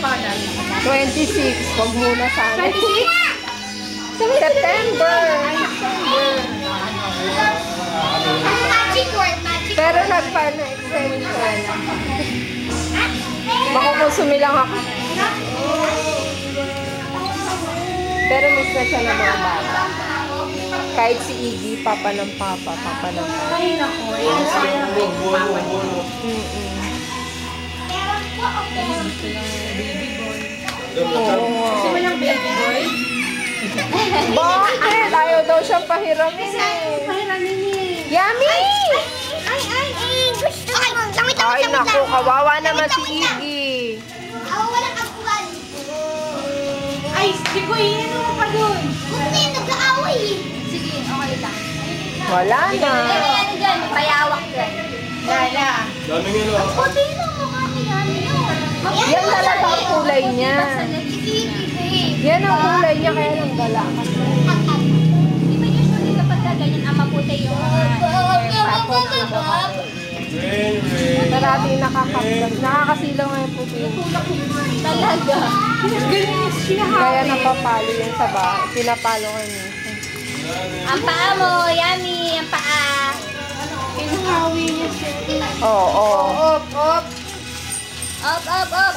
pangalan? 26. Huwag muna sana. 26? September. Magic word, magic Pero nag-file na extension. Makukusumi lang ako. Pero miss na siya ng mga bata. Kahit si Iggy, papa ng papa, papa ng papa. Ay, naku. Eh. Papa niya. Mm-mm. Gusto ng baby boy. Oo. Gusto mo ng baby boy? Bakit? Ayaw daw siyang pahiramin eh. Pahiramin niya. Yummy! Ay, ay, ay, gusto ko. Lamit, lamit, Ay, naku, kawawa naman si Iggy. Ako walang kapuan. Ay, sige, ano mo pa dun? Buti nag-aaway eh. Sige, okay lang. Wala na. ano dyan, payawak dyan. Lala. Daming ano. Buti lang mukha ni. Yan talaga ang kulay niya. Yan ang kulay niya, kaya lang gala. Di ba usually kapag ganyan ang maputi yung Rain, rain. Parati nakakaplas. Nakakasilaw nga yung puti. Talaga. Kaya napapalo yun sa bahay. Pinapalo nga niya. Ang paa mo, yummy, ang paa. Pinahawi niya siya. Oo, oo. Op, op. Up, up, up.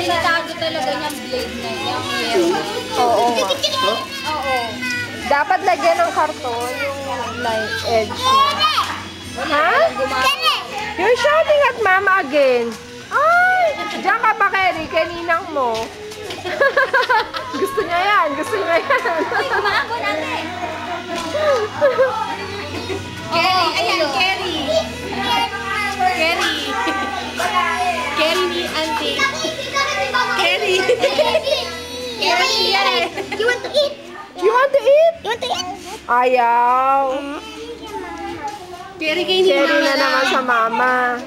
Napakadelikado talaga niyang blade na yung yellow. Oo nga. Oo. Dapat lagyan ng karton yung line edge. Ha? You're shouting at mama again. Ay! Diyan ka pa, Kerry. Kaninang mo. gusto niya yan. Gusto niya yan. Uy, kumaabo natin. Kerry, ayan, Kerry. Kerry. Kerry ni auntie. Kerry, you want to eat? You want to eat? You want to eat? Ayaw. Ni Kerry na naman sa mama.